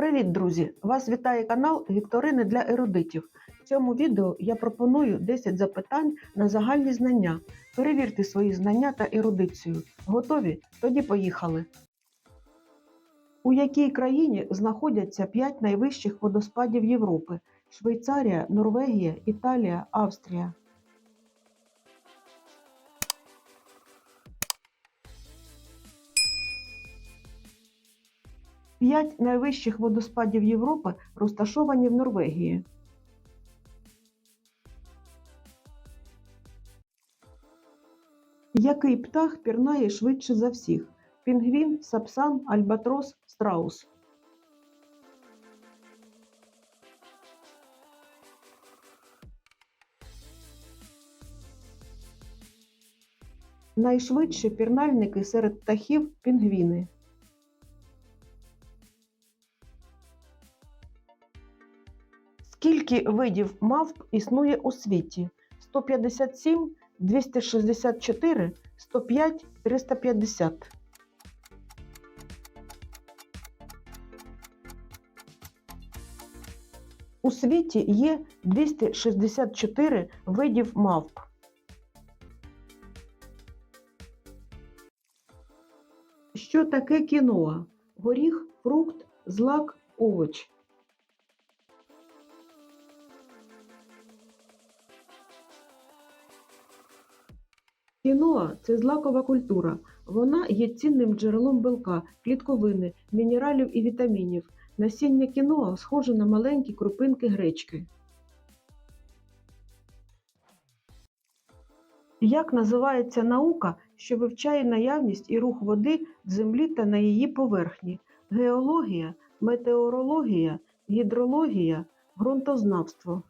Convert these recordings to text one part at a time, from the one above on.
Привіт, друзі! Вас вітає канал Вікторини для ерудитів. В цьому відео я пропоную 10 запитань на загальні знання. Перевірте свої знання та ерудицію. Готові? Тоді поїхали. У якій країні знаходяться 5 найвищих водоспадів Європи: Швейцарія, Норвегія, Італія, Австрія. П'ять найвищих водоспадів Європи розташовані в Норвегії. Який птах пірнає швидше за всіх? Пінгвін, сапсан, альбатрос, страус. Найшвидші пірнальники серед птахів пінгвіни. Скільки видів мавп існує у світі? 157, 264, 105, 350. У світі є 264 видів мавп. Що таке кіноа? Горіх, фрукт, злак, овоч. Кіноа – це злакова культура. Вона є цінним джерелом белка, клітковини, мінералів і вітамінів. Насіння кіноа схоже на маленькі крупинки гречки. Як називається наука, що вивчає наявність і рух води в землі та на її поверхні? Геологія, метеорологія, гідрологія, ґрунтознавство.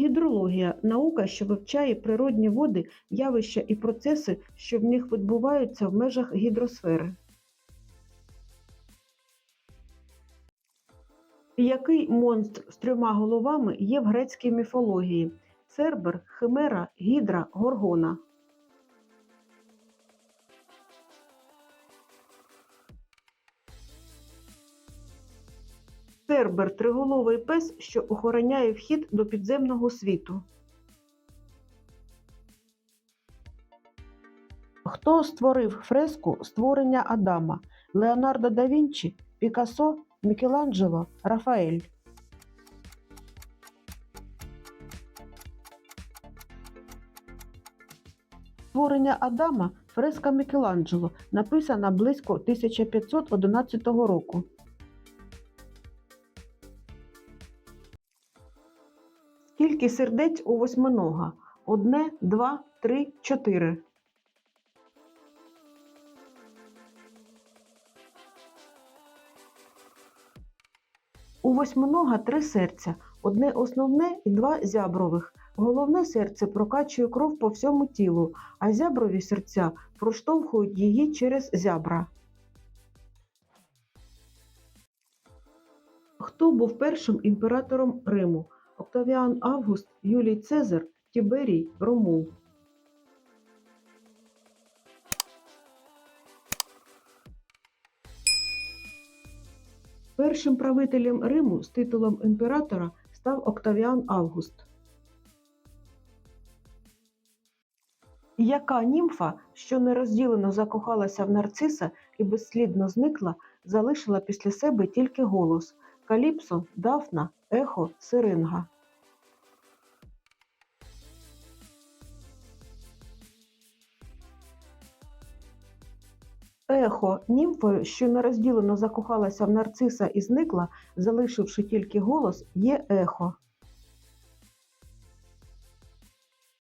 Гідрологія наука, що вивчає природні води, явища і процеси, що в них відбуваються в межах гідросфери. Який монстр з трьома головами є в грецькій міфології? Цербер, Химера, Гідра, Горгона. Цербер триголовий пес, що охороняє вхід до підземного світу. Хто створив фреску створення Адама? Леонардо да Вінчі, Пікассо, Мікеланджело, Рафаель. Створення Адама фреска Мікеланджело написана близько 1511 року. Скільки сердець у восьминога? Одне, два, три, чотири. У восьминога три серця, одне основне і два зябрових. Головне серце прокачує кров по всьому тілу, а зяброві серця проштовхують її через зябра. Хто був першим імператором Риму? Октавіан Август, Юлій Цезар, Тіберій, Ромул. Першим правителем Риму з титулом імператора став Октавіан Август. Яка німфа, що нерозділено закохалася в нарциса і безслідно зникла, залишила після себе тільки голос Каліпсо, Дафна, Ехо, Сиринга. Ехо німфою, що нерозділено закохалася в нарциса і зникла, залишивши тільки голос, є ехо.